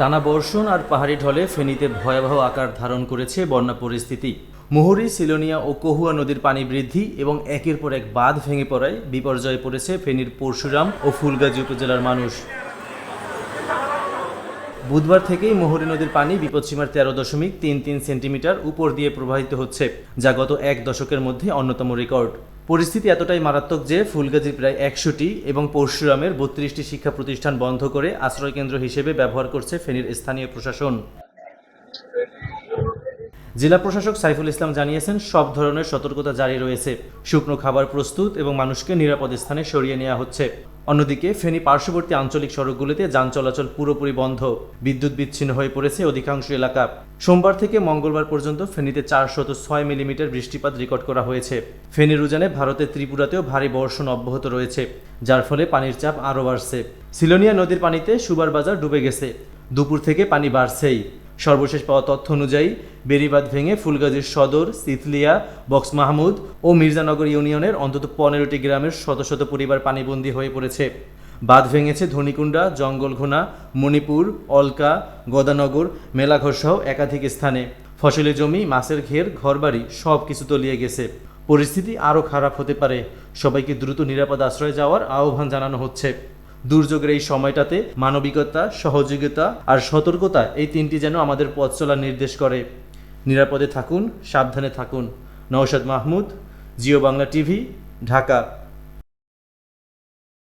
টানা বর্ষণ আর পাহাড়ি ঢলে ফেনীতে ভয়াবহ আকার ধারণ করেছে বন্যা পরিস্থিতি। মুহুরী, সিলোনিয়া ও কহুয়া নদীর পানি বৃদ্ধি এবং একের পর এক বাঁধ ভেঙে পড়ায় বিপর্যয়ে পড়েছে ফেনীর পরশুরাম ও ফুলগাজী উপজেলার মানুষ। বুধবার থেকেই মোহরী নদীর পানি বিপদসীমার তেরো দশমিক তিন তিন সেন্টিমিটার উপর দিয়ে প্রবাহিত হচ্ছে, যা গত এক দশকের মধ্যে অন্যতম রেকর্ড। পরিস্থিতি এতটাই মারাত্মক যে ফুলগাজীর প্রায় একশোটি এবং পরশুরামের বত্রিশটি শিক্ষা প্রতিষ্ঠান বন্ধ করে আশ্রয়কেন্দ্র হিসেবে ব্যবহার করছে ফেনীর স্থানীয় প্রশাসন। জেলা প্রশাসক সাইফুল ইসলাম জানিয়েছেন, সব ধরনের সতর্কতা জারি রয়েছে। শুকনো খাবার প্রস্তুত এবং মানুষকে নিরাপদ স্থানে সরিয়ে নেওয়া হচ্ছে। অন্যদিকে, ফেনী পার্শ্ববর্তী আঞ্চলিক সড়কগুলিতে যান চলাচল পুরোপুরি বন্ধ। বিদ্যুৎ বিচ্ছিন্ন হয়ে পড়েছে অধিকাংশ এলাকা। সোমবার থেকে মঙ্গলবার পর্যন্ত ফেনীতে চারশত ছয় মিলিমিটার বৃষ্টিপাত রেকর্ড করা হয়েছে। ফেনীর উজানে ভারতের ত্রিপুরাতেও ভারী বর্ষণ অব্যাহত রয়েছে, যার ফলে পানির চাপ আরও বাড়ছে। সিলোনিয়া নদীর পানিতে সুবার বাজার ডুবে গেছে। দুপুর থেকে পানি বাড়ছেই। সর্বশেষ পাওয়া তথ্য অনুযায়ী বেরিবাদ ভেঙে ফুলগাজীর সদর সিথলিয়া বক্স মাহমুদ ও মির্জানগর ইউনিয়নের অন্তত পনেরোটি গ্রামের শত শত পরিবার পানিবন্দী হয়ে পড়েছে। বাঁধ ভেঙেছে ধনিকুণ্ডা, জঙ্গলঘোনা, মণিপুর, অলকা, গদানগর, মেলাঘর সহ একাধিক স্থানে। ফসলের জমি, মাছের ঘের, ঘরবাড়ি সব কিছু তলিয়ে গেছে। পরিস্থিতি আরও খারাপ হতে পারে। সবাইকে দ্রুত নিরাপদ আশ্রয়ে যাওয়ার আহ্বান জানানো হচ্ছে। দুর্যোগের এই সময়টাতে মানবিকতা, সহযোগিতা আর সতর্কতা এই তিনটি যেন আমাদের পথ চলার নির্দেশ করে। নিরাপদে থাকুন, সাবধানে থাকুন। নওশাদ মাহমুদ, জিও বাংলা টিভি, ঢাকা।